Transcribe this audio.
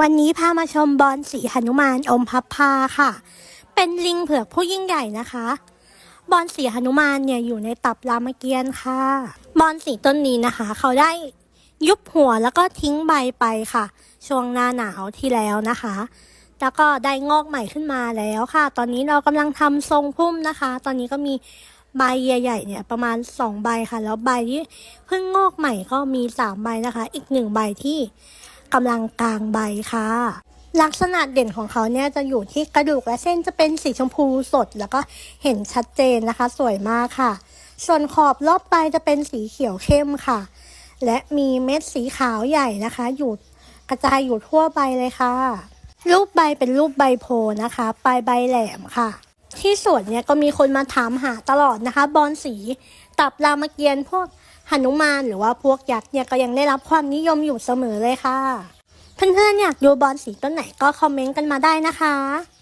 วันนี้พามาชมบอลสีหนุมานอมพับพาค่ะ เป็นลิงเผือกผู้ยิ่งใหญ่นะคะ บอลสีหนุมานเนี่ยอยู่ในตับรามเกียรติ์ค่ะ บอลสีต้นนี้นะคะ เขาได้ยุบหัวแล้วก็ทิ้งใบไปค่ะ ช่วงหน้าหนาวที่แล้วนะคะ แล้วก็ได้งอกใหม่ขึ้นมาแล้วค่ะ ตอนนี้เรากำลังทำทรงพุ่มนะคะ ตอนนี้ก็มีใบใหญ่ๆเนี่ยประมาณสองใบค่ะ แล้วใบที่เพิ่งงอกใหม่ก็มีสามใบนะคะ อีกหนึ่งใบที่ กำลังกลางใบค่ะ ลักษณะเด่นของเขาเนี่ยจะอยู่ที่กระดูกและเส้นจะเป็นสีชมพูสด แล้วก็เห็นชัดเจนนะคะ สวยมากค่ะ ส่วนขอบรอบใบจะเป็นสีเขียวเข้มค่ะ และมีเม็ดสีขาวใหญ่นะคะ อยู่กระจายอยู่ทั่วใบเลยค่ะ รูปใบเป็นรูปใบโพธิ์นะคะ ปลายใบแหลมค่ะ ที่สวนเนี่ยก็มีคนมาถามหาตลอดนะคะ บอลสีตับรามเกียรติ์พวกหนุมานหรือว่าพวกยักษ์เนี่ยก็ยังได้รับความนิยมอยู่เสมอเลยค่ะ เพื่อนๆอยากดูบอลสีต้นไหนก็คอมเมนต์กันมาได้นะคะ